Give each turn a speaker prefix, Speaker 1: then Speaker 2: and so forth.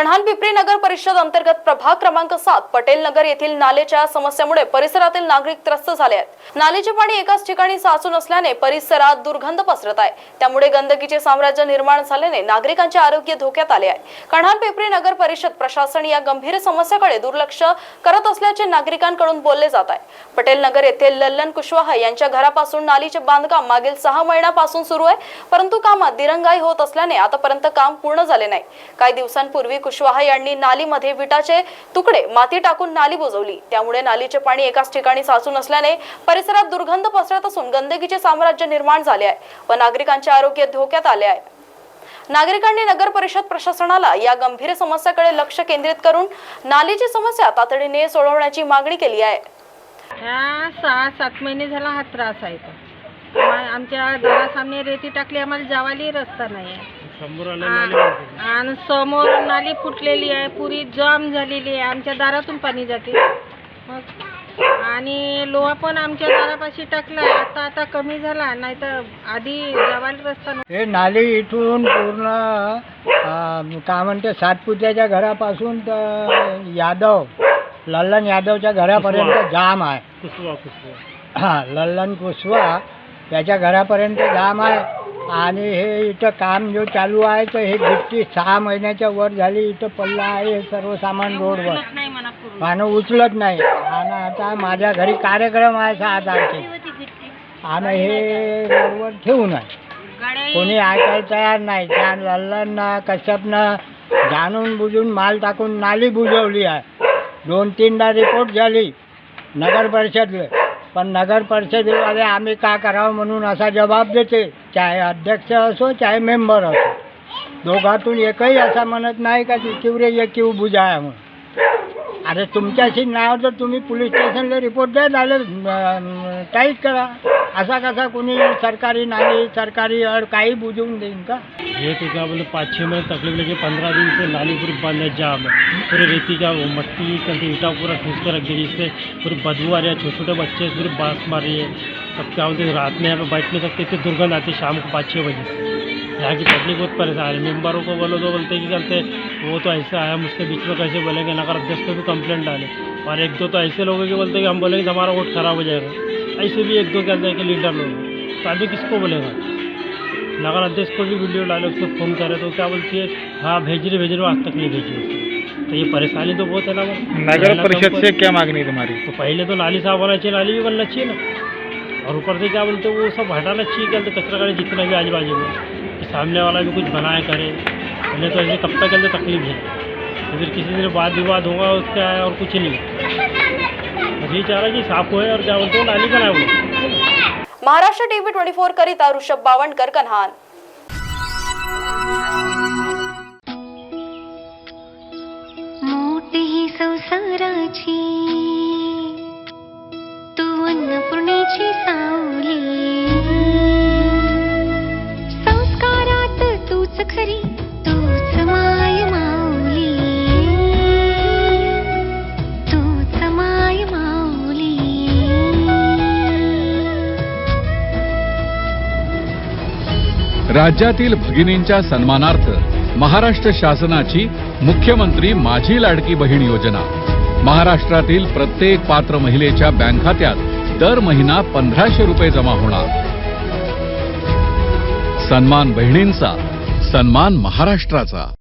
Speaker 1: कण्हान पिंपरी नगर परिषद अंतर्गत प्रभाग क्रमांक सात पटेल नगर येथील नालेच्या समस्येमुळे परिसरातील नागरिक त्रस्त झाले आहेत. नालेचे पाणी एकाच ठिकाणी साचून असल्याने परिसरात दुर्गंध पसरत आहे. त्यामुळे गंदकीचे साम्राज्य निर्माण झाल्याने नागरिकांचे आरोग्य धोक्यात आले आहे. कण्हान पिंपरी नगर परिषद प्रशासन या गंभीर समस्याकडे दुर्लक्ष करत असल्याचे नागरिकांकडून बोलले जात आहे. पटेल नगर येथे लल्लन कुशवाहा यांच्या घरापासून नालीचे बांधकाम मागील सहा महिन्यापासून सुरू आहे. परंतु कामात दिरंगाई होत असल्याने आतापर्यंत काम पूर्ण झाले नाही. काही दिवसांपूर्वी कुशवाहा यांनी नालीमध्ये विटाचे तुकडे माती टाकून नाली बुजवली. त्यामुळे नालीचे पाणी एकाच ठिकाणी साचून असल्याने परिसरात दुर्गंध पसरत असून गंदगीचे साम्राज्य निर्माण झाले आहे व नागरिकांचे आरोग्य धोक्यात आले आहे. नागरिकांनी नगर परिषद प्रशासनाला या गंभीर समस्याकडे लक्ष केंद्रित करून नालीची समस्या तातडीने सोडवण्याची मागणी केली आहे.
Speaker 2: ह्या सहा सात महिने झाला हा त्रास आहे आमच्या दारासामने रेती टाकली आम्हाला जावाली रस्ता नाही आहे आणि समोर नाली फुटलेली आहे पुरी जाम झालेली आहे. आमच्या दारातून पाणी जाते. मग आणि लोहा पण आमच्या दारापाशी टाकला आहे आता आता कमी झाला. नाही तर आधी जावाली रस्ता नव्हता.
Speaker 3: हे नाली इथून पूर्ण अं, काय म्हणते सातपुत्याच्या घरापासून तर यादव लल्लन यादवच्या घरापर्यंत जाम आहे. हां लल्लन कुशवा त्याच्या घरापर्यंत जाम आहे. आणि हे इथं काम जो चालू आहे तर हे गिट्टी सहा महिन्याच्या वर झाली इथं पल्ला आहे हे सर्व सामान रोडवर. पानं उचलत नाही. आणि आता माझ्या घरी कार्यक्रम आहे सहा तारखे. आणि हे रोडवर ठेवून आहे. कोणी ऐकायला तयार नाही. त्या लल्लननं कश्यपनं जाणून बुजून माल टाकून नाली बुजवली आहे. दोन तीनदा रिपोर्ट झाली. नगर परिषदले. पण नगर परिषदेवाले आम्ही का करावं म्हणून असा जबाब देते. चाहे अध्यक्ष असो चाहे मेंबर असो. दोघातून एकही असा म्हणत नाही का तिवरे एकीव बुजाया म्हणून. अरे तुमच्याशी नाव तर तुम्ही पोलीस स्टेशनला रिपोर्ट द्या झालं टाईट करा. असा कसा कोणी सरकारी नाली सरकारी अड काही बुजवून देईन का?
Speaker 4: ये तो क्या बोले पाँच छः महीने तकलीफ लगी पंद्रह दिन से नाली बंद है जाम है पूरे रेती का वो मट्टी कंटी ईटा पूरा ठूस कर रख दी जिससे पूरी बदबू आ रही है छोटे छोटे बच्चे पूरी बांस मार रही है तब क्या बोलते रात में यहाँ पे बैठ नहीं सकते इतनी दुर्गंध आती है शाम को पाँच छः बजे यहाँ की पब्लिक बहुत परेशान है। मेम्बरों को बोलो तो बोलते हैं कि करते वो तो ऐसे आया हम उसके बीच में कैसे बोलेंगे? नगर अध्यक्ष को भी कंप्लेंट डाले। और एक दो तो ऐसे लोग हैं कि बोलते हैं कि हम बोलेंगे तो हमारा वोट खराब हो जाएगा। ऐसे भी एक दो कहते हैं कि लीडर लोग। तो आदमी किसको बोलेगा? नगर अध्यक्ष को भी वीडियो डाले उसको फ़ोन करे तो क्या बोलती है? हाँ भेज रहे भेज रहे आज तक नहीं भेजी तो ये परेशानी तो बहुत है ना वो।
Speaker 5: नगर परिषद से क्या मांगनी है तुम्हारी?
Speaker 4: तो पहले तो नाली साफ़ होना चाहिए नाली भी बनना चाहिए ना। और ऊपर से क्या बोलते हैं वो सब हटाना चाहिए क्या कचरा गाड़ी जितना भी आजू बाजू में। सामने वाला भी कुछ बनाए करे पहले तो ऐसे कब तक चलते तकलीफ़ है। तो फिर किसी से वाद विवाद होगा उसका है और कुछ नहीं। ये चाह रहा है कि साफ़ होए और क्या बोलते हैं नाली बनाए वो
Speaker 1: महाराष्ट्र टीवी ट्वेंटी फोर करिता ऋषभ बावणकर कन्हान
Speaker 6: मोठी ही संसाराची
Speaker 7: राज्यातील भगिनींच्या सन्मानार्थ महाराष्ट्र शासनाची मुख्यमंत्री माझी लाडकी बहीण योजना. महाराष्ट्रातील प्रत्येक पात्र महिलेच्या बँक खात्यात दर महिना पंधराशे रुपये जमा होणार. सन्मान बहिणींचा सन्मान महाराष्ट्राचा.